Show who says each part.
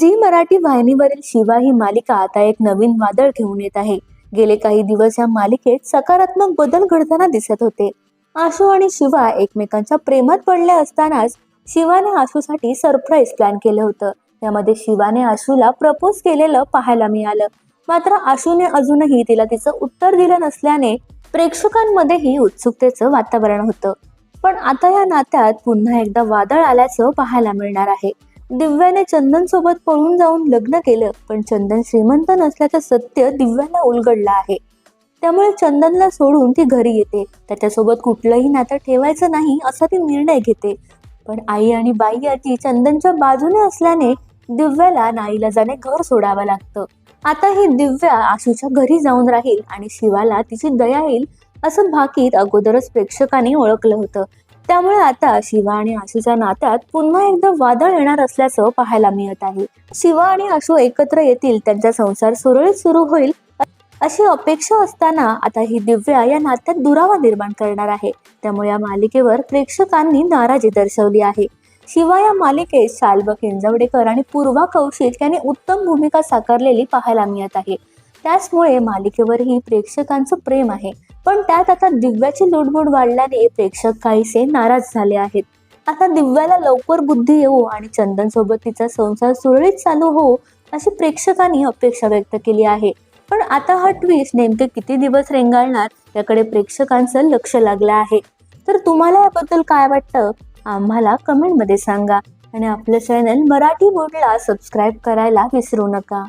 Speaker 1: Zee Marathi वाहिनीवरील शिवा ही मालिका आता एक नवीन वादळ घेऊन येत आहे. गेले काही दिवस या मालिकेत सकारात्मक बदल घडताना दिसत होते. आशू आणि शिवा एकमेकांच्या प्रेमात पडले असतानाच शिवाने आशूसाठी सरप्राईज प्लॅन केलं होतं. यामध्ये शिवाने आशूला प्रपोज केलेलं पाहायला मिळालं. मात्र आशूने अजूनही तिला तिचं उत्तर दिलं नसल्याने प्रेक्षकांमध्येही उत्सुकतेचं वातावरण होतं. पण आता या नात्यात पुन्हा एकदा वादळ आल्याचं पाहायला मिळणार आहे. दिव्याने चंदन सोबत पळून जाऊन लग्न केलं. पण चंदन श्रीमंत नसल्याचं सत्य दिव्याला उलगडलं आहे. त्यामुळे चंदनला सोडून ती घरी येते. त्याच्यासोबत कुठलंही नातं ठेवायचं नाही असा ती निर्णय घेते. पण आई आणि बाई आजी चंदनच्या बाजूने असल्याने दिव्याला नाईला जाणे घर सोडावं लागतं. आता ही दिव्या आशूच्या घरी जाऊन राहील आणि शिवाला तिची दया येईल असं भाकीत अगोदरच प्रेक्षकांनी ओळखलं होतं. त्यामुळे आता शिवा आणि आशूच्या नात्यात पुन्हा एकदा वादळ येणार असल्याचं पाहायला मिळत आहे. शिवा आणि आशू एकत्र येतील त्यांचा संसार सुरळीत सुरू होईल अशी अपेक्षा असताना आता ही दिव्या या नात्यात दुरावा निर्माण करणार आहे. त्यामुळे या मालिकेवर प्रेक्षकांनी नाराजी दर्शवली आहे. शिवा या मालिकेत शाल्ब किंजवडेकर आणि पूर्वा कौशिक यांनी उत्तम भूमिका साकारलेली पाहायला मिळत आहे. त्याचमुळे मालिकेवरही प्रेक्षकांचं प्रेम आहे. पण त्यात आता दिव्याची लुडबुड वाढल्याने प्रेक्षक काहीसे नाराज झाले आहेत. आता दिव्याला लवकर बुद्धी येऊ आणि चंदन सोबत तिचा संसार सुरळीत चालू हो अशी प्रेक्षकांनी अपेक्षा व्यक्त केली आहे. पण आता हा ट्विस्ट नेमके किती दिवस रेंगाळणार याकडे प्रेक्षकांचं लक्ष लागलं आहे. तर तुम्हाला याबद्दल काय वाटतं? आम्हाला कमेंटमध्ये सांगा. आणि आपलं चॅनल मराठी बोर्डला सबस्क्राईब करायला विसरू नका.